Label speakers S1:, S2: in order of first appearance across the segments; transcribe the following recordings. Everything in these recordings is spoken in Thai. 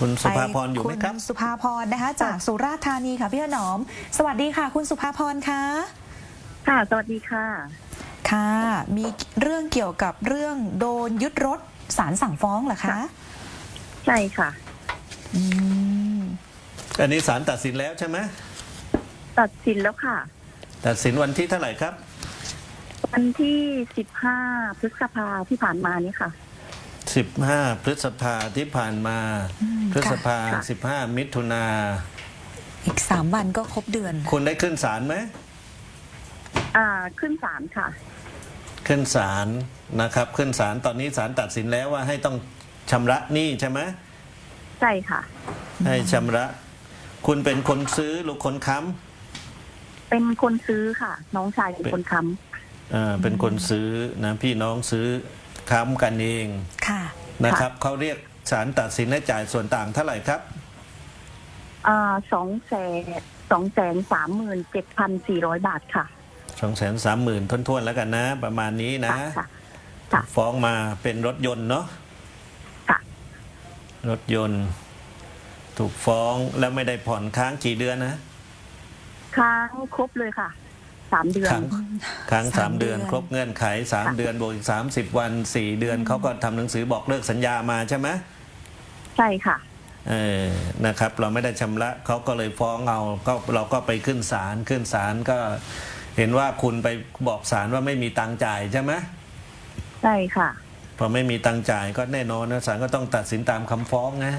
S1: คุณสุภาพรอยู่ไหมครับ
S2: ณสุภาพรนะคะ จากสุราษฎร์ธานีค่ะพี่ถนอม สวัสดีค่ะ คุณสุภาพรคะ
S3: ค่ะ สวัสดีค่ะ
S2: ค่ะ มีเรื่องเกี่ยวกับเรื่องโดนยึดรถศาลสั่งฟ้องเหรอคะ
S3: ค่ะ ใช่ค่ะ
S2: อืม
S1: อันนี้ศาลตัดสินแล้วใช่ไหม
S3: ตัดสินแล้วค่ะ
S1: ตัดสินวันที่เท่าไหร่ครับ
S3: วันที่สิบห้าพฤษภาที่ผ่านมานี้ค่ะ
S1: 15 พฤษภาที่ผ่านมา พฤษภา
S3: ค่ะ
S1: 15 มิถุนา
S2: อีกสามวันก็ครบเดือน
S1: คุณได้ขึ้นศาลไหม
S3: อ่าขึ้นศาลค่ะ
S1: ขึ้นศาลนะครับ ขึ้นศาลตอนนี้ศาลตัดสินแล้วว่าให้ต้องชำระหนี้ใช่ไหม
S3: ใช่ค่ะ
S1: ให้ชำระ คุณเป็นคนซื้อหรือคนค้
S3: เป็นคนซื้อค่ะ น้องชายเป็นคนค้ำ
S1: อ่าเป็นคนซื้อนะพี่น้องซื้อค้ำกันเอง
S2: ค่ะ
S1: นะครับเขาเรียกศาลตัดสินให้จ่ายส่วนต่างเท่าไหร่ครับำ
S3: อ่าสองแสนสองแสนสามหมื่นเจ็ดพันสี่ร้อยบาทค่ะ
S1: สองแสนสามหมื่นทวนๆแล้วกันนะ ประมาณนี้นะ
S3: ค่ะค่ะ
S1: ฟ้องมาเป็นรถยนต์เนาะ
S3: ค่ะ
S1: รถยนต์ ถูกฟ้องแล้วไม่ได้ผ่อนค้างกี่เดือนนะ
S3: ค้างครบเลยค่ะ สามเดือน
S1: ค้างค้างสา
S2: สามม
S1: เดือน
S2: เดือน
S1: ครบเงื่อนไขสาม
S3: ค่ะ
S1: เดือนบวกอีกสามสิบวันสี่เดือนเขาก็ทำหนังสือบอกเลิกสัญญามาใช่ไหม
S3: ใช่ค่ะ
S1: เออนะครับ เราไม่ได้ชำระเขาก็เลยฟ้องเอาก็เราก็ไปขึ้นศาลขึ้นศาลก็ เห็นว่าคุณไปบอกศาลว่าไม่มีตังค์จ่ายใช่ไหม
S3: ใช่ค่ะ
S1: พอไม่มีตังค์จ่ายก็แน่นอนนะศาลก็ต้องตัดสินตามคำฟ้องนะ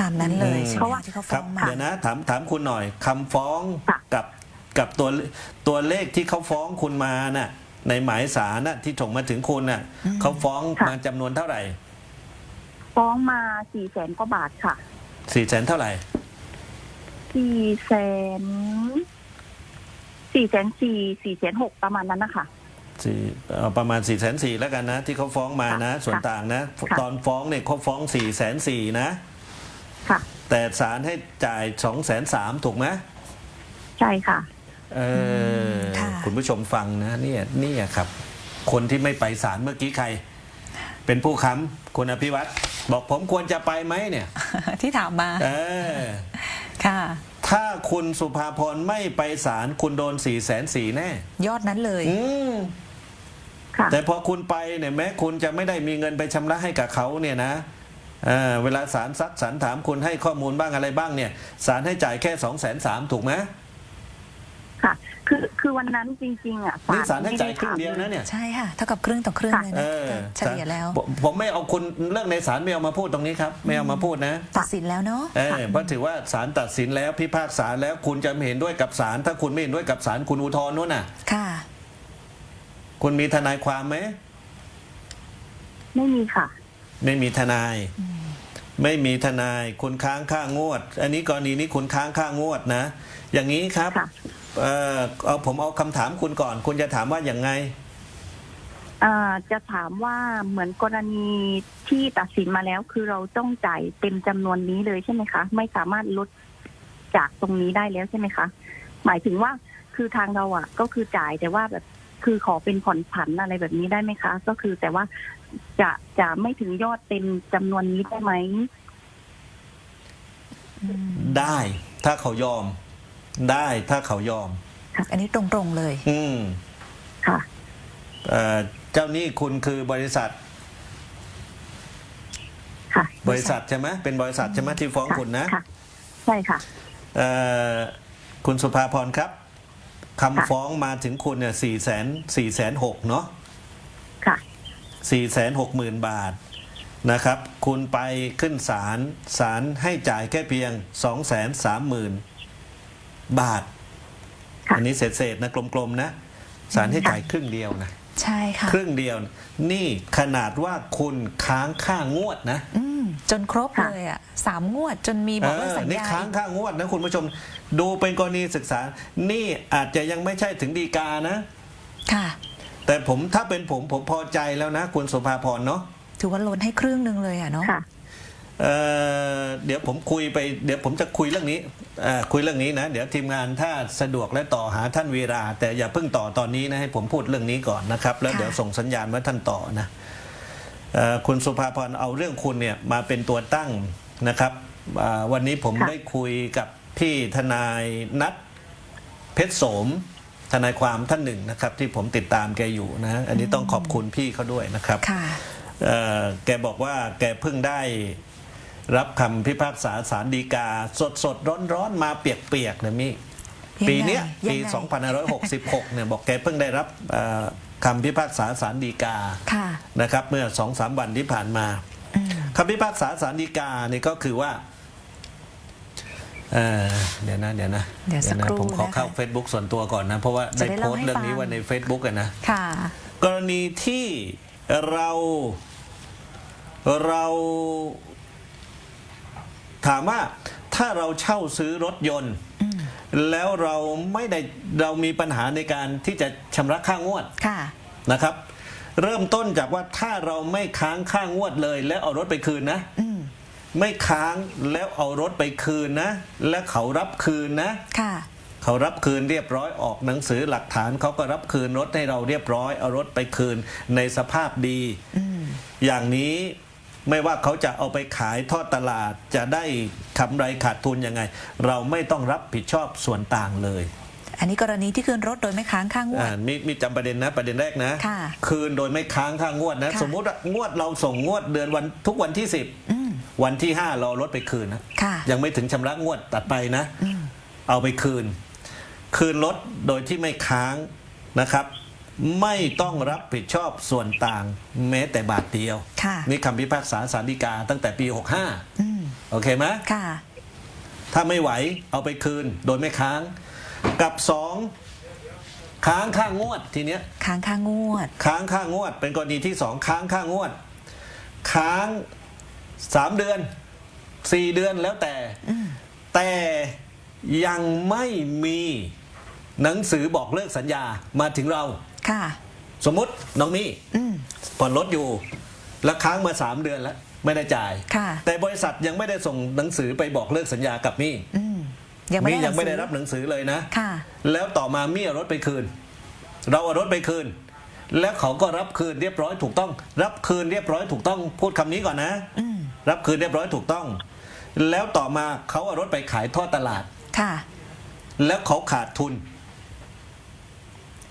S2: ตามนั้นเลย
S1: อืม
S2: ใช่ไหม
S3: เพราะว่า
S2: คะที่เขา
S1: ค
S2: ฟ้
S1: รั
S2: อบงมา
S1: เดี๋ยวนะถามถามคุณหน่อยคำฟ้อง
S3: ค่ะ
S1: กับ กับตัวตัวเลขที่เขาฟ้องคุณมาน่ะ ในหมายสารน่ะที่ส่งมาถึงคุณน่ะ
S2: อืม
S1: เขาฟ้อง
S3: ค่ะ
S1: มาจำนวนเท่าไหร่
S3: ฟ้องมาสี่แสนกว่าบาทค่ะ
S1: สี่แสนเท่าไหร่
S3: สี่แสนสี่แสนสี่สี่แสนหกประมาณนั้นนะคะ
S1: สี่เอาประมาณ4ี่แสนสี่แล้วกันนะ ที่เขาฟ้องมานะ
S3: ค่ะ
S1: ส่วนต่างนะ
S3: ค่ะ
S1: ตอนฟ้องเนี่ยเขาฟ้อง4ี่แสนสี่นะ
S3: ค่ะ
S1: แต่ศาลให้จ่าย2องแสนสามถูกไหม
S3: ใช่ค่ะ
S1: เออ
S2: ค่ะ
S1: คุณผู้ชมฟังนะเนี่ยเนี่ยครับ คนที่ไม่ไปศาลเมื่อกี้ใคร เป็นผู้ค้ำคุณอภิวัตรบอกผมควรจะไปไหมเนี่ย
S2: ที่ถามมา
S1: เออ
S2: ค่ะ
S1: ถ้าคุณสุภาพรไม่ไปศาลคุณโดน4ี่แสนสี่แน่
S2: ยอดนั้นเลย
S1: อืม
S3: ค่ะ
S1: แต่พอคุณไปเนี่ยแม้คุณจะไม่ได้มีเงินไปชำระให้กับเขาเนี่ยนะเอ่อเวลาศาลซักศาลถามคุณให้ข้อมูลบ้างอะไรบ้างเนี่ยศาลให้จ่ายแค่2องแสนสามถูกไหม
S3: ค่ะ คือคือวันนั้นจริงๆอะ
S1: นี่ศาลให้
S3: ไม่
S1: จ่ายครึ่งเดียวนะเนี่ย
S2: ใช่ค่ะ เท่ากับครึ่งต่อครึ่งเลย
S1: เอ
S2: นะ
S1: อ
S2: เฉลี่ยแล้ว
S1: ผมผมไม่เอาคุณเรื่องในศาลไม่เอามาพูดตรงนี้ครับ ไม่เอามาพูดนะ
S2: ตัดสินแล้วเนาะ
S1: เออเพราะถือว่าศาลตัดสินแล้วพิพากษาแล้วคุณจะไม่เห็นด้วยกับศาลถ้าคุณไม่เห็นด้วยกับศาลคุณอุทธรณ์นู้นน่ะ
S2: ค่ะ
S1: คุณมีทนายความไหม
S3: ไม่มีค่ะ
S1: ไม่มีทนาย ไม่มีทนาย คุณค้างค่างวด อันนี้กรณีนี้คุณค้างค่างวดนะ อย่างนี้ครับ
S3: ค่ะ
S1: เออเอาผมเอาคำถามคุณก่อน คุณจะถามว่าอย่างไง
S3: อ่าจะถามว่าเหมือนกรณีที่ตัดสินมาแล้วคือเราต้องจ่ายเต็มจำนวนนี้เลยใช่ไหมคะ ไม่สามารถลดจากตรงนี้ได้แล้วใช่ไหมคะ หมายถึงว่าคือทางเราอะ ก็คือจ่ายแต่ว่าแบบคือขอเป็นผ่อนผันอะไรแบบนี้ได้ไหมคะ ก็คือแต่ว่าจะจะไม่ถึงยอดเต็มจำนวนนี้ได้ไหม
S1: ได้ ถ้าเขายอม ได้ถ้าเขายอม
S2: อันนี้ตรงๆเลย
S1: อืม
S3: ค่ะ
S1: เอ่อเจ้าหนี้คุณคือบริษัท
S3: ค่ะ
S1: บริษัทใช่ไหมเป็นบริษัทใช่ไหมที่ฟ้องคุณนะ
S3: ค่ะใช่ค่ะ
S1: เอ่อคุณสุภาพรครับคำ
S3: ค่ะ
S1: ฟ้องมาถึงคุณเนี่ยสี่แสนสี่แสนหกเนาะ
S3: ค่ะ
S1: สี่แสนหกหมื่นบาทนะครับ คุณไปขึ้นศาลศาลให้จ่ายแค่เพียงสองแสนสามหมื่น บาท
S3: ค่ะ
S1: อันนี้เศษๆนะกลมๆนะศาลให้จ่ายครึ่งเดียวนะ
S2: ใช่ค่ะ
S1: ครึ่งเดียว นี่ขนาดว่าคุณค้างค่างวดนะ
S2: อืมจนครบ
S3: ค่ะ
S2: เลยอะสามงวดจนมีบอกเลิกสัญ
S1: นี่
S2: ญา
S1: ค้าง
S2: อีก
S1: ค่างวดนะคุณผู้ชมดูเป็นกรณีศึกษา นี่อาจจะยังไม่ใช่ถึงดีกานะ
S2: ค่ะ
S1: แต่ผมถ้าเป็นผมผมพอใจแล้วนะ คุณสุภาพรเนาะ
S2: ถือว่าลดให้ครึ่งหนึ่งเลยอะเนาะ
S3: ค่ะ
S1: เอ่อเดี๋ยวผมคุยไปเดี๋ยวผมจะคุยเรื่องนี้เอ่อคุยเรื่องนี้นะ เดี๋ยวทีมงานถ้าสะดวกและต่อหาท่านวีรา แต่อย่าเพิ่งต่อตอนนี้นะให้ผมพูดเรื่องนี้ก่อนนะครับ แล้ว
S2: ค่ะ
S1: เดี๋ยวส่งสัญญาณว่าท่านต่อนะเอ่อคุณสุภาพรเอาเรื่องคุณเนี่ยมาเป็นตัวตั้งนะครับอ่าวันนี้ผม
S3: ค่ะ
S1: ได้คุยกับพี่ทนายนัทเพชรโสมทนายความท่านหนึ่งนะครับ ที่ผมติดตามแกอยู่นะอันนี้ต้องขอบคุณพี่เขาด้วยนะครับ
S2: ค่ะ
S1: เอ่อแกบอกว่าแกเพิ่งได้ รับคำพิพากษาสารดีกา สดสดร้อนร้อนๆมาเปียกๆนะมิ
S2: ยังไง
S1: ปีเนี้ย
S2: ยังไง
S1: ปี 2566 เนี่ยบอกแกเพิ่งได้รับเอ่อคำพิพากษาสารดีกา
S2: ค่ะ
S1: นะครับ เมื่อสองสามวันที่ผ่านมา
S2: อืม
S1: คำพิพากษาสารดีกานี่ก็คือว่าเอ่อเดี๋ยวนะเดี๋ยวนะ
S2: เดี๋ยวสัก
S1: นะ
S2: ครู่
S1: ผมขอเข้า
S2: นะคะ
S1: Facebook ส่วนตัวก่อนนะ เพราะว่า
S2: จะ
S1: ได้
S2: ได้
S1: โพ
S2: เล่า
S1: สต์
S2: ให้
S1: เรื่องนี้
S2: ฟัง
S1: ไว้ใน Facebook กันนะ
S2: ค่ะ
S1: กรณีที่เราเรา ถามว่าถ้าเราเช่าซื้อรถยนต์ แล้วเราไม่ได้เรามีปัญหาในการที่จะชำระค่างวด
S2: ค่ะ
S1: นะครับ เริ่มต้นจากว่าถ้าเราไม่ค้างค่างวดเลย แล้วเอารถไปคืนนะ
S2: อืม
S1: ไม่ค้างแล้วเอารถไปคืนนะ และเขารับคืนนะ
S2: ค่ะ
S1: เขารับคืนเรียบร้อยออกหนังสือหลักฐานเขาก็รับคืนรถให้เราเรียบร้อย เอารถไปคืนในสภาพดี
S2: อืม
S1: อย่างนี้ ไม่ว่าเขาจะเอาไปขายทอดตลาดจะได้กำไรขาดทุนยังไง เราไม่ต้องรับผิดชอบส่วนต่างเลย
S2: อันนี้กรณีที่คืนรถโดยไม่ค้างค่างว
S1: อ่า
S2: ด
S1: มีมีจำประเด็นนะประเด็นแรกนะ
S2: ค่ะ
S1: คืนโดยไม่ค้างค่างวดนะ
S2: ค่ะ
S1: สมมุติว่างวดเราส่งงวดเดือนวันทุกวันที่
S2: อืม
S1: 10วันที่ 5 เราเอารถไปคืนนะ
S2: ค่ะ
S1: ยังไม่ถึงชำระงวดตัดไปนะ
S2: อืม
S1: เอาไปคืน คืนรถโดยที่ไม่ค้างนะครับ ไม่ต้องรับผิดชอบส่วนต่างแม้แต่บาทเดียว
S2: ค่ะ
S1: นี่คำพิพากษาสารดีกาตั้งแต่ปี
S2: อืม
S1: 65 โอเคไหม
S2: ค่ะ
S1: ถ้าไม่ไหวเอาไปคืนโดยไม่ค้าง กับสองค้างค่างวดทีเนี้ย
S2: ค้างค่างวด
S1: ค้างค่างวด เป็นกรณีที่สองค้างค่างวด ค้างสามเดือนสี่เดือนแล้วแต่
S2: อืม
S1: แต่ยังไม่มีหนังสือบอกเลิกสัญญามาถึงเรา
S2: ค่ะ
S1: สมมติน้องมี่
S2: อืม
S1: ผ่อนรถอยู่ แล้วค้างมาสามเดือนแล้ว ไม่ได้จ่าย
S2: ค่ะ
S1: แต่บริษัทยังไม่ได้ส่งหนังสือไปบอกเลิกสัญญากับมี่
S2: อืมยังไม่
S1: มี่
S2: ได้
S1: ยังไม่ได้
S2: หนั
S1: รับ
S2: สือ
S1: หนังสือเลยนะ
S2: ค่ะ
S1: แล้วต่อมามี่เอารถไปคืน เราเอารถไปคืน แล้วเขาก็รับคืนเรียบร้อยถูกต้อง รับคืนเรียบร้อยถูกต้อง พูดคำนี้ก่อนนะ
S2: อืม
S1: รับคืนเรียบร้อยถูกต้อง แล้วต่อมาเขาเอารถไปขายทอดตลาด
S2: ค่ะ
S1: แล้วเขาขาดทุน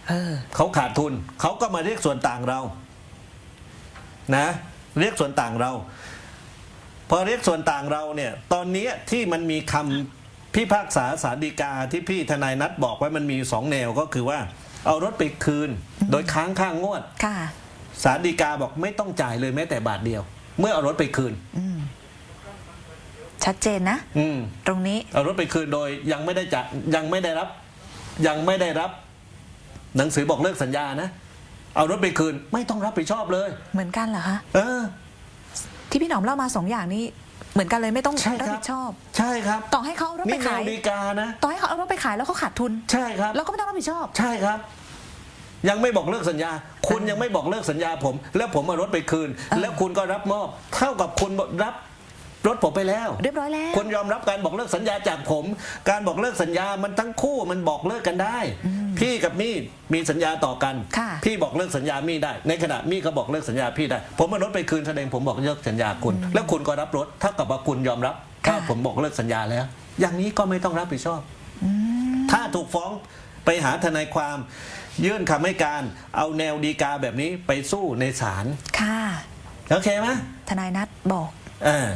S2: เออ
S1: เขาขาดทุน เขาก็มาเรียกส่วนต่างเรานะเรียกส่วนต่างเรา พอเรียกส่วนต่างเราเนี่ยตอนนี้ที่มันมีคำพิพากษาสารดีกาที่พี่ทนายนัดบอกไว้มันมีสองแนวก็คือว่า เอารถไปคืน โดยค้างค่างงวด
S2: ค่ะ
S1: สารดีกาบอกไม่ต้องจ่ายเลยแม้แต่บาทเดียว เมื่อเอารถไปคืน
S2: อืมชัดเจนนะ
S1: อืม
S2: ตรงนี้
S1: เอารถไปคืนโดยยังไม่ได้จะยังไม่ได้รับ ยังไม่ได้รับ หนังสือบอกเลิกสัญญานะ เอารถไปคืนไม่ต้องรับผิดชอบเลย
S2: เหมือนกันเหรอคะ
S1: เออ
S2: ที่พี่หนอมเล่ามาสองอย่างนี้ เหมือนกันเลยไม่ต้อง
S1: ใช่
S2: รับ
S1: ครับ
S2: ผิดชอบ
S1: ใช่ครับ
S2: ต่อให้เขาเอารถไป
S1: นี่แน
S2: ขาย ว
S1: ดีกานะ
S2: ต่อให้เขาเอารถไปขายแล้วเขาขาดทุน
S1: ใช่ครับ
S2: เราก็ไม่ต้องรับผิดชอบ
S1: ใช่ครับ ยังไม่บอกเลิกสัญญา คุณยังไม่บอกเลิกสัญญาผม แล้วผมเอารถไปคืน
S2: ออ
S1: แล้วคุณก็รับมอบ เท่ากับคุณรับ รถผมไปแล้ว
S2: เรียบร้อยแล้ว
S1: คุณยอมรับการบอกเลิกสัญญาจากผม การบอกเลิกสัญญามันทั้งคู่มันบอกเลิกกันได้ พี่กับมี่มีสัญญาต่อกัน
S2: ค่ะ
S1: พี่บอกเลิกสัญญามี่ได้ ในขณะมี่ก็บอกเลิกสัญญาพี่ได้ ผมเอารถไปคืนแสดงผมบอกเลิกสัญญาคุณ แล้วคุณก็รับรถเท่ากับว่าคุณยอมรับถ้าผมบอกเลิกสัญญาแล้ว อย่างนี้ก็ไม่ต้องรับผิดชอบ
S2: อืม
S1: ถ้าถูกฟ้องไปหาทนายความ ยื่นคำให้การเอาแนวดีกาแบบนี้ไปสู้ในศาล
S2: ค่ะ
S1: โอเคไหม
S2: ทนายนัดบอก
S1: อ่า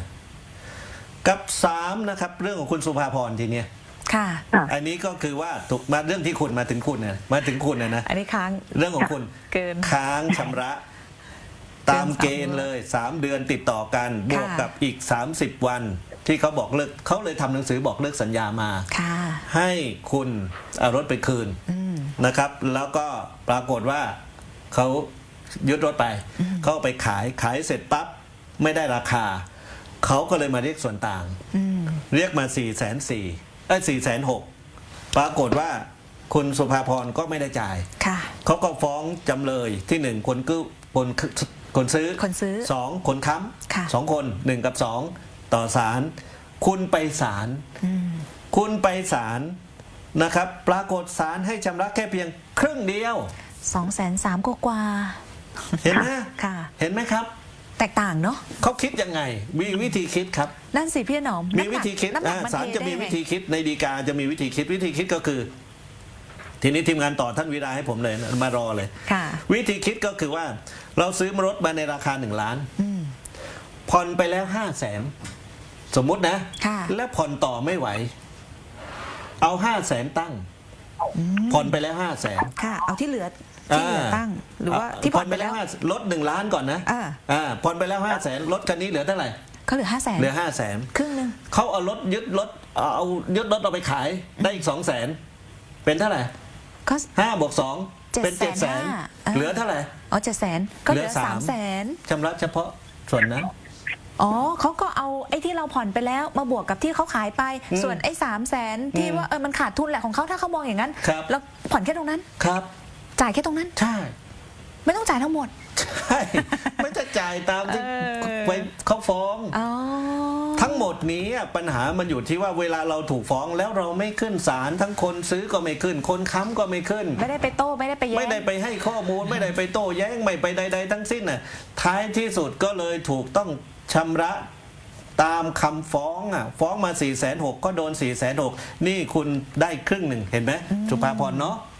S1: กับสามนะครับเรื่องของคุณสุภาพรทีเนี้ย
S2: ค่ะ
S3: ค่ะ
S1: อันนี้ก็คือว่าถูกมาเรื่องที่คุณมาถึงคุณนะมาถึงคุณนะนะ
S2: อันนี้ค้าง
S1: เรื่องของคุณ
S2: เกิน
S1: ค้างชำระ ตามเกณฑ์เลยสามเดือนติดต่อกัน บวกกับอีก 30 วัน ที่เขาบอกเลิกเขาเลยทำหนังสือบอกเลิกสัญญามา
S2: ค่ะ
S1: ให้คุณเอารถไปคืน
S2: อืม
S1: นะครับ แล้วก็ปรากฏว่าเขายึดรถไป เขาเอาไปขายขายเสร็จปั๊บไม่ได้ราคา เขาก็เลยมาเรียกส่วนต่าง
S2: อืม
S1: เรียกมา4ี่แสนสี่เอ้สี่แสนหกปรากฏว่าคุณสุภาพรก็ไม่ได้จ่าย
S2: ค่ะ
S1: เขาก็ฟ้องจำเลยที่หนึ่งคนกู้คนคนซื้อ
S2: คนซื้อ
S1: สองคนค้
S2: ค่ะำ
S1: สองคนหนึ่งกับสองต่อศาลคุณไปศาล
S2: อืม
S1: คุณไปศาลนะครับ ปรากฏศาลให้ชำระแค่เพียงครึ่งเดียว
S2: สองแสนสามกว่า
S1: เห็นไหม
S2: ค่ะ
S1: เห็นไหมครับ
S2: แต่แตกต่างเนาะ
S1: เขาคิดยังไง มีวิธีคิดครับ
S2: นั่นสิพี่หนอม
S1: มีวิธีคิด
S2: น้ำหนัก
S1: อ่า
S2: มัน
S1: ศาล
S2: เท
S1: จะ
S2: ได้
S1: มี
S2: ไง
S1: วิธีคิดในดีกาจะมีวิธีคิดวิธีคิดก็คือ ทีนี้ทีมงานต่อท่านวีระให้ผมเลยมารอเลย
S2: ค่ะ
S1: วิธีคิดก็คือว่า เราซื้อรถมาในราคาหนึ่งล้าน
S2: อืม
S1: ผ่อนไปแล้วห้าแสนสมมุตินะ
S2: ค่ะ
S1: แล้วผ่อนต่อไม่ไหว เอาห้าแสนตั้งผ่อนไปแล้วห้าแสน
S2: ค่ะ เอาที่เหลือ ที่เหลือตั้งหรือว่าที่ผ่อนไปแล้ว
S1: 5ลดหนึ่งล้านก่อนนะ
S2: อ่า
S1: อ่าผ่อนไปแล้วห้าแสนรถคันนี้เหลือเท่าไหร่
S2: เขาเหลือห้าแสน
S1: เหลือห้าแสน
S2: ครึ่งหนึ่ง
S1: เขาเอารถยึดรถเอาเอายึดรถเอาไปขายได้อีกสองแสนเป็นเท่าไหร่
S2: ก็
S1: ห้าบวกสองเป็นเจ็ดแสน
S2: 750,000
S1: เหลือเท่าไหร่
S2: อ๋อเจ็ดแสนก็เหลือ
S1: เหลือสาม
S2: สามแสน
S1: ชำระเฉพาะส่วนนั้น
S2: อ๋อเขาก็เอาไอ้ที่เราผ่อนไปแล้วมาบวกกับที่เขาขายไป
S1: อืม
S2: ส่วนไอ้สามแสนที่
S1: อืม
S2: ว่าเออมันขาดทุนแหละของเขาถ้าเขามองอย่างนั้น
S1: ครับ
S2: แล้วผ่อนแค่ตรงนั้น
S1: ครับ
S2: จ่ายแค่ตรงนั้น
S1: ใช่
S2: ไม่ต้องจ่ายทั้งหมด
S1: ใช่ไม่จะจ่ายตามที่
S2: เออ
S1: ไปเขาฟ้อง
S2: อ๋อ
S1: ทั้งหมดนี้อะปัญหามันอยู่ที่ว่าเวลาเราถูกฟ้องแล้วเราไม่ขึ้นศาลทั้งคนซื้อก็ไม่ขึ้น คนค้ำก็ไม่ขึ้น
S2: ไม่ได้ไปโต้ไม่ได้ไปแย้ง
S1: ไม่ได้ไปให้ข้อมูลไม่ได้ไปโต้แย้งไม่ไปใด ๆ ทั้งสิ้นน่ะท้ายที่สุดก็เลยถูกต้องชำระตามคำฟ้องอะฟ้องมา4ี่แสนหก็โดน4ี่แสนหนี่คุณได้ครึ่งหนึ่งเห็นไหมสุภาพรเนาะ
S4: ค่ะค่ะ
S1: ห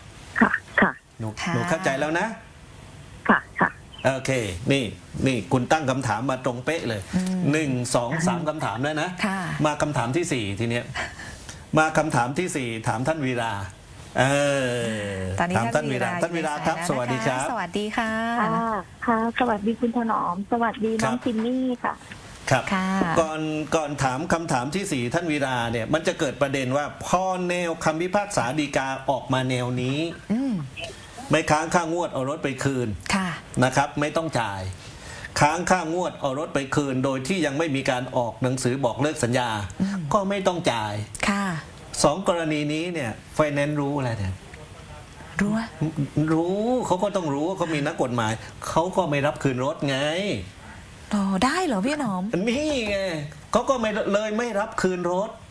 S1: นู
S2: ค่ะ
S1: หนูเข้าใจแล้วนะ
S4: ค่ะค่ะ
S1: โอเค นี่นี่คุณตั้งคำถามมาตรงเป๊ะเลยหนึ่งสองสามคำถามแล้วนะ
S2: ค่ะ
S1: มาคำถามที่สี่ทีเนี้ยมาคำถามที่สี่ถามท่านวีราเออ
S2: ตอนนี้
S1: ถามท่านวีราท่านวีราครับ สวัสดีครับ
S2: สวัสดีค่ะ
S4: ค่ะ ค่ะ สวัสดีคุณถนอม สวัสดีน้อง
S1: ครับ
S4: จินนี่ค่ะ
S1: ครับ
S2: ค่ะ
S1: ก่อน ก่อนถามคำถามที่สี่ท่านวีราเนี่ย มันจะเกิดประเด็นว่าพอแนวคำพิพากษาดีกาออกมาแนวนี้
S2: อืม
S1: ไม่ค้างค่างวดเอารถไปคืน
S2: ค่ะ
S1: นะครับ ไม่ต้องจ่าย ค้างค่างวดเอารถไปคืน โดยที่ยังไม่มีการออกหนังสือบอกเลิกสัญญา ก็ไม่ต้องจ่าย
S2: ค่ะ
S1: สองกรณีนี้เนี่ยไฟแนนซ์รู้อะไรเนี่ย
S2: รู้ว่า
S1: รู้เขาก็ต้องรู้ว่าเขามีนักกฎหมาย เขาก็ไม่รับคืนรถไง
S2: อ๋อได้เหรอพี่หนอม
S1: นี่ไงเขาก็ไม่เลยไม่รับคืนรถ
S2: อืม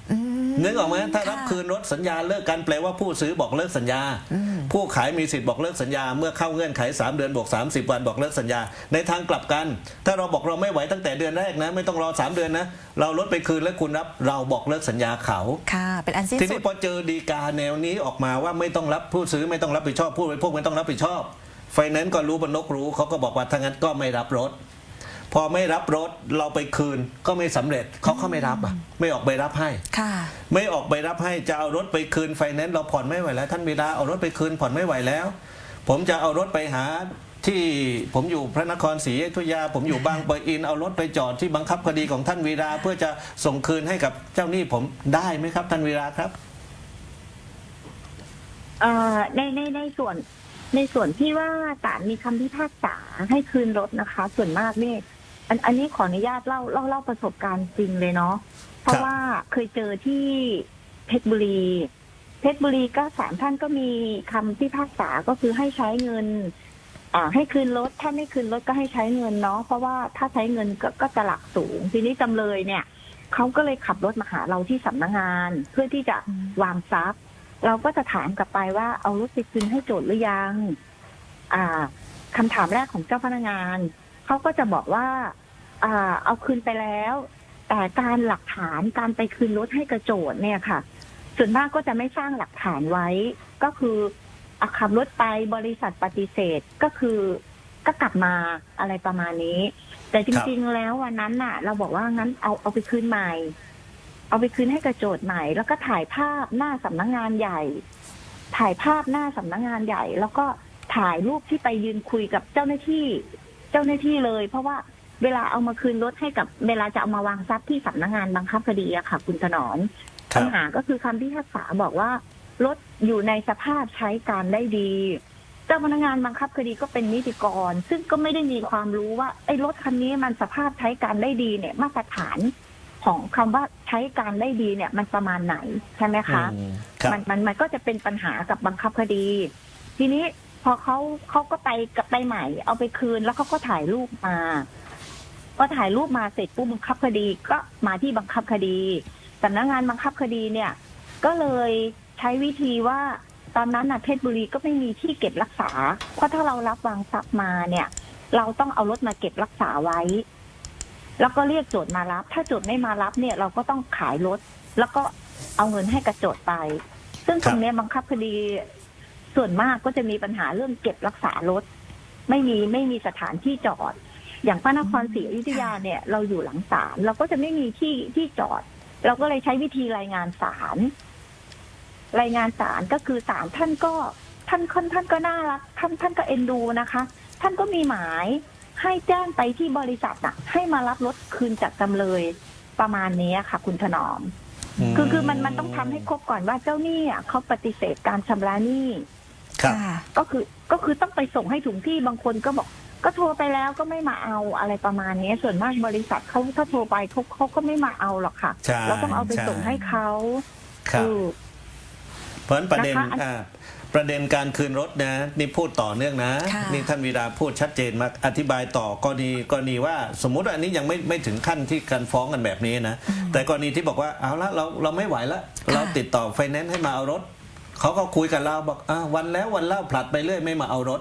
S1: นึกออกไหมถ้ารับะคืนรถสัญญาเลิกกันแปลว่าผู้ซื้อบอกเลิกสัญญา
S2: อืม
S1: ผู้ขายมีสิทธิ์บอกเลิกสัญญา เมื่อเข้าเงื่อนไข 3 เดือนบวก30 วันบอกเลิกสัญญา ในทางกลับกัน ถ้าเราบอกเราไม่ไหวตั้งแต่เดือนแรกนะ ไม่ต้องรอ 3 เดือนนะ เราลดไปคืนแล้วคุณรับ เราบอกเลิกสัญญาเขา
S2: ค่ะเป็นอันสิ้น
S1: ที
S2: สุ
S1: นี้
S2: ด
S1: พอเจอดีกาแนวนี้ออกมาว่าไม่ต้องรับผู้ซื้อไม่ต้องรับผิดชอบผู้บริโภคไม่ต้องรับผิดชอบไฟแนนซ์ก็รู้บนนกรู้เขาก็บอกว่าถ้างั้นก็ไม่รับรถ พอไม่รับรถเราไปคืนก็ไม่สำเร็จเขาก็ไม่รับอะ ไม่ออกใบรับให้
S2: ค่ะ
S1: ไม่ออกใบรับให้จะเอารถไปคืนไฟแนนซ์เราผ่อนไม่ไหวแล้ว ท่านวีระเอารถไปคืนผ่อนไม่ไหวแล้ว ผมจะเอารถไปหาที่ผมอยู่พระนครศรีอยุธยา ผมอยู่บางปะอินเอารถไปจอดที่บังคับคดีของท่านวีระเพื่อจะส่งคืนให้กับเจ้าหนี้ผมได้ไหมครับ ท่านวีระครับ
S4: เอ่อในในในส่วนในส่วนที่ว่าศาลมีคำพิพากษาให้คืนรถนะคะ ส่วนมากนี่ อันอันนี้ขออนุญาตเล่าเล่าเล่าประสบการณ์จริงเลยเนาะเพราะว่าเคยเจอที่เพชรบุรี เพชรบุรีก็ศาลท่านก็มีคำพิพากษาก็คือให้ใช้เงิน อ่า ให้คืนรถถ้าไม่คืนรถก็ให้ใช้เงินเนาะเพราะว่าถ้าใช้เงินก็ก็จะหลักสูง ทีนี้จำเลยเนี่ยเขาก็เลยขับรถมาหาเราที่สำนักงาน เพื่อที่จะ
S2: อืม
S4: วางทรัพย์ เราก็จะถามกลับไปว่าเอารถไปคืนให้โจทย์หรือยัง อ่าคำถามแรกของเจ้าพนักงานเขาก็จะบอกว่า อ่า เอาคืนไปแล้ว แต่การหลักฐานการไปคืนรถให้กระโจทเนี่ยค่ะ ส่วนมากก็จะไม่สร้างหลักฐานไว้ ก็คืออขับรถไปบริษัทปฏิเสธก็คือก็กลับมาอะไรประมาณนี้ แต่จริง ๆ แล้ววันนั้นน่ะ เราบอกว่างั้นเอาเอาไปคืนใหม่ เอาไปคืนให้กระโจทย์ใหม่ แล้วก็ถ่ายภาพหน้าสำนักงานใหญ่ ถ่ายภาพหน้าสำนักงานใหญ่ แล้วก็ถ่ายรูปที่ไปยืนคุยกับเจ้าหน้าที่ เจ้าหน้าที่เลย เพราะว่า เวลาเอามาคืนรถให้กับเวลาจะเอามาวางทรัพย์ที่สำนักงานบังคับคดีอะค่ะ คุณถนอม
S1: ครั
S4: ปัญ
S1: บ
S4: หาก็คือคำพิพากษาบอกว่ารถอยู่ในสภาพใช้การได้ดีเจ้าพนักงานบังคับคดีก็เป็นนิติกร ซึ่งก็ไม่ได้มีความรู้ว่าไอ้รถคันนี้มันสภาพใช้การได้ดีเนี่ย มาตรฐานของคำว่าใช้การได้ดีเนี่ย มันประมาณไหนใช่ไหมคะ
S1: อืมครับ
S4: มันมันมันก็จะเป็นปัญหากับบังคับคดี ทีนี้พอเขาเขาก็ไปกับไปใหม่ เอาไปคืนแล้วเขาก็ถ่ายรูปมา พอถ่ายรูปมาเสร็จปุ๊บบังคับคดีก็มาที่บังคับคดีสำนักงานบังคับคดีเนี่ย ก็เลยใช้วิธีว่าตอนนั้นนะเพชรบุรีก็ไม่มีที่เก็บรักษา เพราะถ้าเรารับวางทรัพย์มาเนี่ย เราต้องเอารถมาเก็บรักษาไว้ แล้วก็เรียกโจทย์มารับ ถ้าโจทย์ไม่มารับเนี่ย เราก็ต้องขายรถ แล้วก็เอาเงินให้กับโจทย์ไป ซึ่งตรงนี้บังคับคดีส่วนมากก็จะมีปัญหาเรื่องเก็บรักษารถ ไม่มีไม่มีสถานที่จอด อย่างพระนครศรีอยุธยาเนี่ยเราอยู่หลังศาลเราก็จะไม่มีที่ที่จอด เราก็เลยใช้วิธีรายงานศาลรายงานศาลก็คือศาลท่านก็ท่านท่านท่านก็น่ารักท่านท่านก็เอ็นดูนะคะ ท่านก็มีหมายให้แจ้งไปที่บริษัทอะให้มารับรถคืนจากจำเลยประมาณนี้ค่ะ คุณถนอม คือคือมันมันต้องทำให้ครบก่อนว่าเจ้าหนี้อะเขาปฏิเสธการชำระหนี้
S1: ครับ
S2: ค่ะ
S4: ก็คือก็คือต้องไปส่งให้ถึงที่บางคนก็บอก ก็โทรไปแล้วก็ไม่มาเอาอะไรประมาณนี้ส่วนมากบริษัทเขาถ้าโทรไปเขาเขาก็ไม่มาเอาหรอกค่ะ
S1: ใช่
S4: เราต้องเอาไปส่งให้เขา
S1: ครับ
S4: เออ
S1: เพราะฉะนั้นประเด็น
S4: นะคะอัน
S1: อ่าประเด็นการคืนรถนะนี่พูดต่อเนื่องนะ
S2: ค่ะ
S1: นี่ท่านวีราพูดชัดเจนมากอธิบายต่อกรณีกรณีว่าสมมุติว่าอันนี้ยังไม่ไม่ถึงขั้นที่การฟ้องกันแบบนี้นะ แต่กรณีที่บอกว่าเอาละเราเราไม่ไหวละ
S2: ค่ะ
S1: เราติดต่อไฟแนนซ์ให้มาเอารถ เขาก็คุยกับเราบอกอ่าวันแล้ววันเล่าผลัดไปเรื่อยไม่มาเอารถ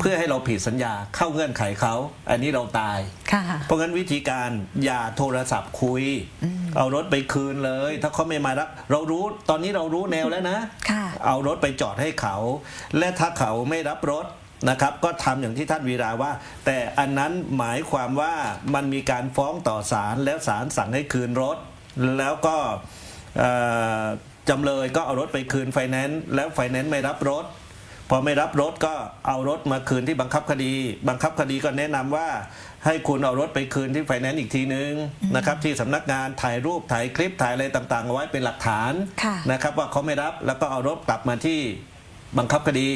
S1: เพื่อให้เราผิดสัญญาเข้าเงื่อนไขเขา อันนี้เราตาย
S2: ค่ะ
S1: เพราะงั้นวิธีการอย่าโทรศัพท์คุย เอารถไปคืนเลย ถ้าเขาไม่มารับเรารู้ตอนนี้เรารู้แนวแล้วนะ
S2: ค่ะ
S1: เอารถไปจอดให้เขา และถ้าเขาไม่รับรถนะครับก็ทำอย่างที่ท่านวีราว่า แต่อันนั้นหมายความว่ามันมีการฟ้องต่อศาลแล้วศาลสั่งให้คืนรถ แล้วก็เอ่อ จำเลยก็เอารถไปคืนไฟแนนซ์แล้วไฟแนนซ์ไม่รับรถ พอไม่รับรถก็เอารถมาคืนที่บังคับคดี บังคับคดีก็แนะนำว่า ให้คุณเอารถไปคืนที่ไฟแนนซ์อีกทีนึงนะครับที่สำนักงานถ่ายรูปถ่ายคลิปถ่ายอะไรต่างๆเอาไว้เป็นหลักฐาน
S2: ค่ะ
S1: นะครับว่าเขาไม่รับแล้วก็เอารถกลับมาที่บังคับคดี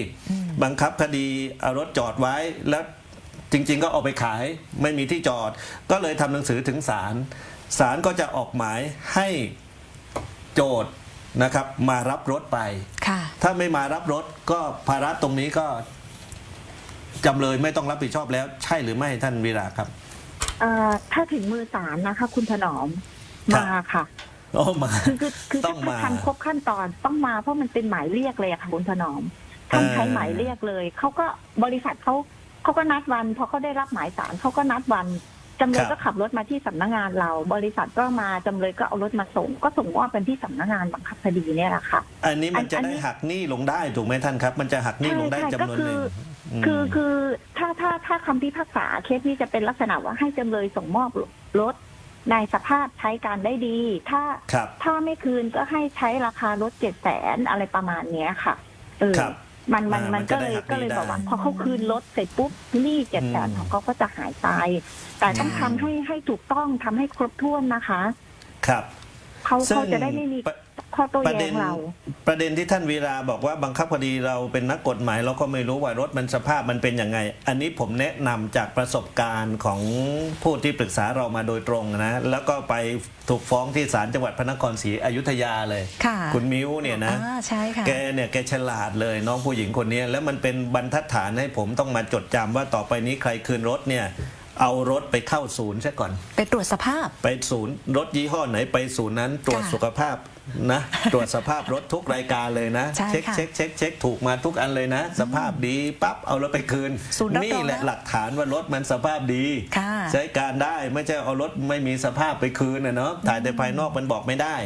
S1: บังคับคดีเอารถจอดไว้แล้วจริง ๆ ก็เอาไปขายไม่มีที่จอด ก็เลยทำหนังสือถึงศาลศาลก็จะออกหมายให้โจทย์ นะครับมารับรถไป
S2: ค่ะ
S1: ถ้าไม่มารับรถก็ภาระตรงนี้ก็จำเลยไม่ต้องรับผิดชอบแล้ว ใช่หรือไม่ท่านวีระครับ
S4: เอ่อถ้าถึงมือศาลนะคะ คุณถนอม
S1: ครับ
S4: มาค่ะ
S1: โอ้มา
S4: คือคือคือ
S1: ต้
S4: ถ้า
S1: องมา
S4: ทำครบขั้นตอนต้องมาเพราะมันเป็นหมายเรียกเลยอะค่ะคุณถนอมท่าน
S1: เออ
S4: ใช้หมายเรียกเลยเขาก็บริษัทเขาเขาก็นัดวันพอเขาได้รับหมายสารเขาก็นัดวัน จำเลยก็ขับรถมาที่สำนักงานเรา บริษัทก็มาจำเลยก็เอารถมาส่ง ก็ส่งมอบเป็นที่สำนักงานบังคับคดีเนี่ยแหละค่ะ
S1: อันนี้มันจะ
S4: อัน
S1: ได้
S4: นี้
S1: หักหนี้ลงได้ถูกไหมท่านครับ มันจะหักหนี้ลงได้
S4: ใช่
S1: จำนวนหนึ่ง
S4: ก็
S1: ม
S4: คือคือถ้าถ้าถ้าคำพิพากษาเคสนี้จะเป็นลักษณะว่าให้จำเลยส่งมอบรถในสภาพใช้การได้ดี ถ้า
S1: ครับ
S4: ถ้าไม่คืนก็ให้ใช้ราคารถเจ็ดแสนอะไรประมาณเนี้ยค่ะเออ
S1: ครับ
S4: มันมัน
S1: อ่ามั
S4: มัน
S1: น
S4: ก็
S1: จะได้
S4: เลย
S1: หักหนี้
S4: ก็เลยบอกว่า
S1: ได้
S4: พอเขาคืนรถเสร็จปุ๊บหนี้เจ็ดแสน
S1: อืม
S4: ของเขาก็จะหายไปแต่ต้อง
S2: ใช่
S4: ทำให้ให้ถูกต้องทำให้ครบถ้วนนะคะ
S1: ครับ
S4: เขา
S1: ซึ่ง
S4: เขาจะได้ไม่มี
S1: ประ
S4: ข้อโต้
S1: ประ
S4: แย้
S1: เด็น
S4: งเรา
S1: ประเด็นที่ท่านวีราบอกว่าบังคับคดีเราเป็นนักกฎหมาย เราก็ไม่รู้ว่ารถมันสภาพมันเป็นยังไง อันนี้ผมแนะนำจากประสบการณ์ของผู้ที่ปรึกษาเรามาโดยตรงนะ แล้วก็ไปถูกฟ้องที่ศาลจังหวัดพระนครศรีอยุธยาเลย
S2: ค่ะ
S1: คุณมิ้วเนี่ยนะ
S2: อ่าใช่ค่ะ
S1: แกเนี่ยแกฉลาดเลยน้องผู้หญิงคนนี้แล้วมันเป็นบรรทัดฐานให้ผมต้องมาจดจำว่าต่อไปนี้ใครคืนรถเนี่ย เอารถไปเข้าศูนย์ซะก่อน
S2: ไปตรวจสภาพ
S1: ไปศูนย์รถยี่ห้อไหนไปศูนย์นั้นตรวจ
S2: ค่ะ
S1: สุขภาพนะ ตรวจสภาพรถทุกรายการเลยนะ
S2: ใช่
S1: เช็ค
S2: ค่ะ
S1: เช็คเช็คเช็คถูกมาทุกอันเลยนะ สภาพดีปั๊บเอารถไปคืน
S2: ศูนย์รับรอง
S1: นี่แหละ
S2: นะ
S1: หลักฐานว่ารถมันสภาพดี
S2: ค่ะ
S1: ใช้การได้ไม่ใช่เอารถไม่มีสภาพไปคืนนะเนาะถ่ายแต่ภายนอกมันบอกไม่ได้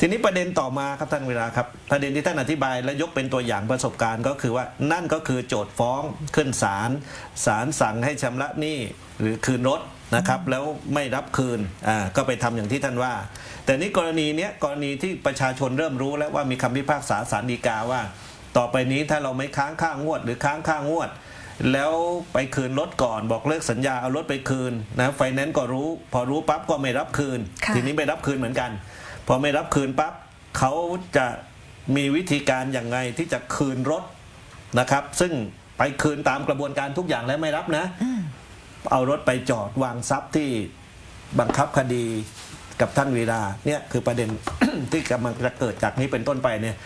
S1: ทีนี้ประเด็นต่อมาครับท่านเวลาครับประเด็นที่ท่านอธิบายและยกเป็นตัวอย่างประสบการณ์ก็คือว่านั่นก็คือโจทย์ฟ้องขึ้นศาลศาลสั่งให้ชำระหนี้หรือคืนรถนะครับแล้วไม่รับคืนอ่าก็ไปทำอย่างที่ท่านว่า แต่นี่กรณีเนี้ยกรณีที่ประชาชนเริ่มรู้แล้วว่ามีคำพิพากษาศาลฎีกาว่า ต่อไปนี้ถ้าเราไม่ค้างค่างวด หรือค้างค่างวด แล้วไปคืนรถก่อนบอกเลิกสัญญาเอารถไปคืนนะไฟแนนซ์ก็รู้ พอรู้ปั๊บก็ไม่รับคืน
S2: ค่ะ
S1: ทีนี้ไม่รับคืนเหมือนกัน พอไม่รับคืนปั๊บเขาจะมีวิธีการอย่างไงที่จะคืนรถนะครับ ซึ่งไปคืนตามกระบวนการทุกอย่างแล้วไม่รับนะ
S2: อืม
S1: เอารถไปจอดวางทรัพย์ที่บังคับคดีกับท่านวีราเนี่ยคือประเด็น ที่กำลังจะเกิดจากนี้เป็นต้นไปเนี่ย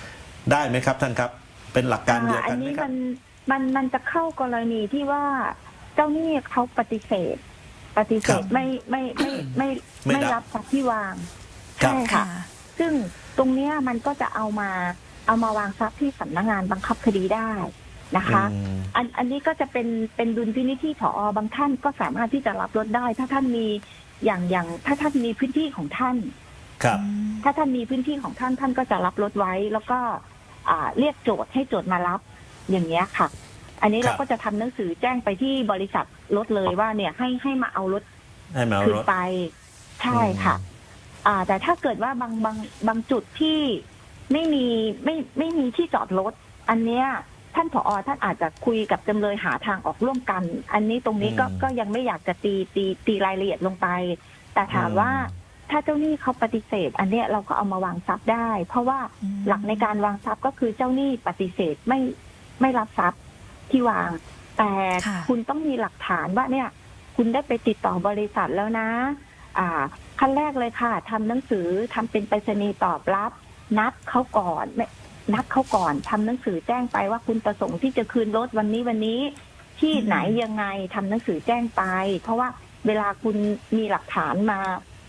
S1: ได้ไหมครับท่านครับ เป็นหลักการเดียว
S4: อ่า
S1: กั
S4: อั
S1: น
S4: น
S1: ไหม
S4: นี้
S1: ครั
S4: มั
S1: บ
S4: นมันมันจะเข้ากรณีที่ว่าเจ้าหนี้เขาปฏิเสธ ปฏิเส
S1: ครั
S4: ธ
S1: บ
S4: ไม่ไม่ไม่ไม่
S1: ไม่
S4: ไม่
S1: รับ
S4: รับทรัพย์ที่วาง
S1: ครับ
S4: ใช่ค่ะ ซึ่งตรงเนี้ยมันก็จะเอามาเอามาวางทรัพย์ที่สำนักงานบังคับคดีได้นะคะ
S1: อืม
S4: อันอันนี้ก็จะเป็นเป็นดุลพินิจที่ผอบางท่านก็สามารถที่จะรับรถได้ ถ้าท่านมีอย่างอย่างถ้าท่านมีพื้นที่ของท่าน
S1: ครับ
S4: ถ้าท่านมีพื้นที่ของท่านท่านก็จะรับรถไว้ แล้วก็อ่าเรียกโจทย์ให้โจทย์มารับอย่างเงี้ยค่ะ อันนี้
S1: ครั
S4: เรา
S1: บ
S4: ก็จะทำหนังสือแจ้งไปที่บริษัทรถเลยว่าเนี่ยให้ให้มาเอารถ
S1: ให้มาเอา
S4: คืน
S1: รถ
S4: ไป ใช่ค่ะอ่า แต่ถ้าเกิดว่าบางบางบางจุดที่ไม่มีไม่ไม่มีที่จอดรถ อันเนี้ยท่านผอท่านอาจจะคุยกับจำเลยหาทางออกร่วมกัน อันนี้ตรงนี้ก็
S1: อืม
S4: ก็ยังไม่อยากจะตีตีตีรายละเอียดลงไป แต่ถาม
S1: อืม
S4: ว่าถ้าเจ้าหนี้เขาปฏิเสธ อันเนี้ยเราก็เอามาวางทรัพย์ได้ เพราะว่า
S2: อืม
S4: หลักในการวางทรัพย์ก็คือเจ้าหนี้ปฏิเสธไม่ไม่รับทรัพย์ที่วาง แต่
S2: ค่ะ
S4: คุณต้องมีหลักฐานว่าเนี่ย คุณได้ไปติดต่อบริษัทแล้วนะ อ่า ขั้นแรกเลยค่ะทำหนังสือทำเป็นไปรษณีย์ตอบรับ นัดเขาก่อนไม่นัดเขาก่อนทำหนังสือแจ้งไปว่าคุณประสงค์ที่จะคืนรถวันนี้วันนี้ ที่ไหนยังไงทำหนังสือแจ้งไป เพราะว่าเวลาคุณมีหลักฐานมา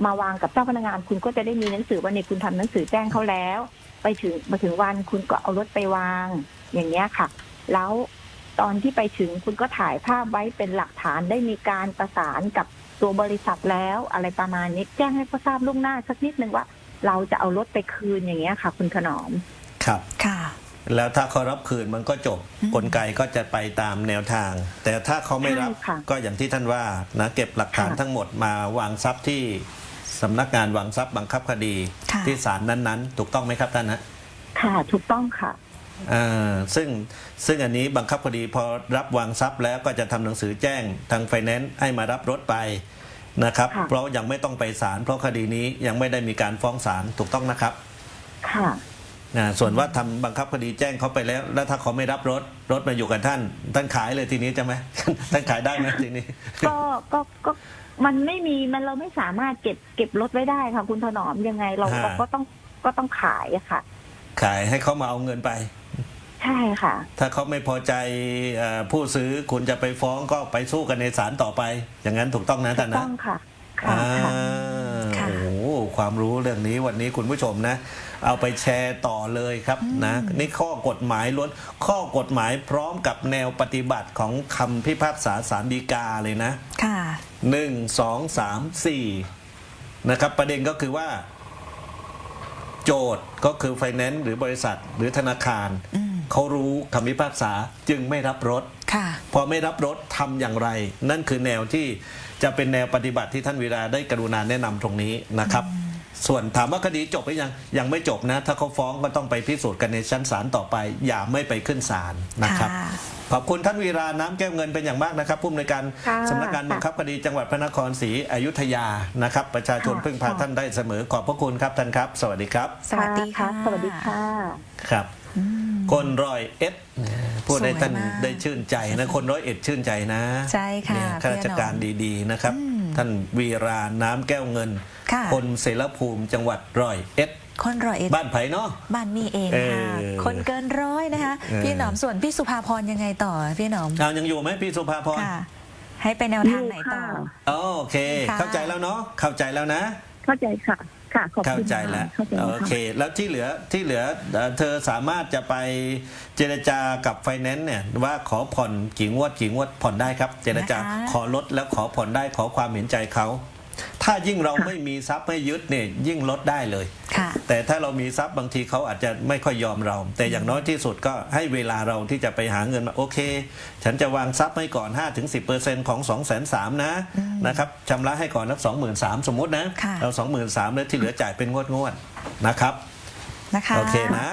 S4: มาวางกับเจ้าพนักงาน คุณก็จะได้มีหนังสือว่าเนี่ยคุณทำหนังสือแจ้งเขาแล้ว ไปถึงมาถึงวันคุณก็เอารถไปวาง อย่างเงี้ยค่ะ แล้วตอนที่ไปถึงคุณก็ถ่ายภาพไว้เป็นหลักฐานได้มีการประสานกับ ตัวบริษัทแล้วอะไรประมาณนี้แจ้งให้เขาทราบล่วงหน้าสักนิดนึงว่า เราจะเอารถไปคืนอย่างเงี้ยค่ะ คุณถนอม
S1: ครับ
S2: ค่ะ
S1: แล้วถ้าเขารับคืนมันก็จบ
S2: อืม
S1: กลไกก็จะไปตามแนวทาง แต่ถ้าเขาไม่รับ
S4: ใช่ค่ะ
S1: ก็อย่างที่ท่านว่านะเก็บหลักฐาน
S4: ค่ะ
S1: ทั้งหมดมาวางทรัพย์ที่สำนักงานวางทรัพย์บังคับคดี
S2: ค่ะ
S1: ที่ศาลนั้นๆ ถูกต้องไหมครับท่านนะ
S4: ค่ะ ถูกต้องค่ะ
S1: อ่าซึ่งซึ่งอันนี้บังคับคดีพอรับวางทรัพย์แล้วก็จะทำหนังสือแจ้งทางไฟแนนซ์ให้มารับรถไปนะครับ
S4: ค่ะ
S1: เพราะยังไม่ต้องไปศาลเพราะคดีนี้ยังไม่ได้มีการฟ้องศาลถูกต้องนะครับ
S4: ค่ะ
S1: อ่าส่วนว่าทำบังคับคดีแจ้งเขาไปแล้ว แล้วถ้าเขาไม่รับรถรถมาอยู่กับท่านท่านขายเลยทีนี้ใช่ไหม ท่านขายได้ไหมทีนี้
S4: ก็ก็ก็มันไม่มีมันเราไม่สามารถเก็บเก็บรถไว้ได้ค่ะ คุณถนอมยังไงเรา
S1: ฮะ
S4: เราก็ต้องก็ต้องขายอะค่ะ
S1: ขายให้เขามาเอาเงินไป
S4: ใช่ค่ะ
S1: ถ้าเขาไม่พอใจเอ่อผู้ซื้อคุณจะไปฟ้องก็ไปสู้กันในศาลต่อไป อย่างนั้นถูกต้องนะ
S4: ถู
S1: ท่าน
S4: ก
S1: นะ
S4: ต้องค่ะค่ะ
S1: อ่า
S4: ค่ะ
S2: ค่ะ
S1: โอ้โหความรู้เรื่องนี้วันนี้คุณผู้ชมนะ เอาไปแชร์ต่อเลยครับนะนี่ข้อกฎหมายล้วนข้อกฎหมายพร้อมกับแนวปฏิบัติของคำพิพากษาสารดีกาเลยนะ
S2: ค่ะ
S1: หนึ่งสองสามสี่นะครับประเด็นก็คือว่า โจทย์ก็คือไฟแนนซ์หรือบริษัทหรือธนาคาร
S2: อืม
S1: เขารู้คำพิพากษาจึงไม่รับรถ
S2: ค่ะ
S1: พอไม่รับรถทำอย่างไร นั่นคือแนวที่จะเป็นแนวปฏิบัติที่ท่านวีราได้กรุณาแนะนำตรงนี้นะครับ ส่วนถามว่าคดีจบหรือยังยังไม่จบนะ ถ้าเขาฟ้องก็ต้องไปพิสูจน์กันในชั้นศาลต่อไป อย่าไม่ไปขึ้นศาลนะครับ
S2: ค่ะ
S1: ขอบคุณท่านวีราน้ำแก้วเงินเป็นอย่างมากนะครับผู้อำนวยการ
S4: ค่ะ
S1: สำนักงานบังคับคดีจังหวัดพระนครศรีอยุธยานะครับ ประชาชน
S4: ค่ะ
S1: พึ่งพาท่านได้เสมอขอบพระคุณครับท่านครับ สวัสดีครับ
S2: สวัสดีค่ะ
S4: สวัสดีค่ะ
S1: ครับ
S2: อืม
S1: คนร้อยเอ็ดพูดให้ท่าน
S2: สวยมาก
S1: ได้ชื่นใจนะคนร้อยเอ็ดชื่นใจนะ
S2: ใช่ค่ะ
S1: เนี่ยข้าราชการ
S2: พี่อม
S1: ดีๆนะครับ
S2: อืม
S1: ท่านวีราน้ำแก้วเงิน
S2: ค่ะ
S1: คนเสรภูมิจังหวัดร้อยเอ็ด
S2: คนร้อยเอ็ด
S1: บ้านไผ่เนาะ
S2: บ้านนี่เอง
S1: เอ
S2: ค่ะ
S1: อ
S2: คนเกินร้อยนะคะ
S1: เออ
S2: พี่หนอมส่วนพี่สุภาพรยังไงต่อพี่หนอม
S1: เอายังอยู่ไหมพี่สุภาพร
S2: ค่ะให้ไปแนวทางไหนต่อ
S3: อยู่ค่ะ
S1: อ๋อโอเค
S2: ค่ะ
S1: เข้าใจแล้วเนาะเข้าใจแล้วนะ
S3: เข้าใจค่ะ ค่ะขอบ
S1: เข้า
S3: คุณ
S1: ใจ
S3: ค่ะ
S1: แล้ว
S3: เข้าใจ
S1: โอ
S3: ค่ะ
S1: เคแล้วที่เหลือที่เหลือเอ่อเธอสามารถจะไปเจรจากับไฟแนนซ์เนี่ยว่าขอผ่อนกี่งวดกี่งวดผ่อนได้ครับ เจรจา
S2: นะคะ
S1: ขอลดแล้วขอผ่อนได้ขอความเห็นใจเขา ถ้ายิ่งเรา
S3: ค่ะ
S1: ไม่มีทรัพย์ไม่ยึดเนี่ยยิ่งลดได้เลย
S2: ค่ะ
S1: แต่ถ้าเรามีทรัพย์บางทีเขาอาจจะไม่ค่อยยอมเรา แต่อย่างน้อยที่สุดก็ให้เวลาเราที่จะไปหาเงินมาโอเค ฉันจะวางทรัพย์ให้ก่อน 5-10%ของ2 3 0 0 0นะนะครับชำระให้ก่อนนัก23,000สมมตินะ
S2: ค่ะ
S1: เรา 23,000แล้วที่เหลือจ่ายเป็นงวดๆนะครับ
S2: นะคะ
S1: โอเคนะ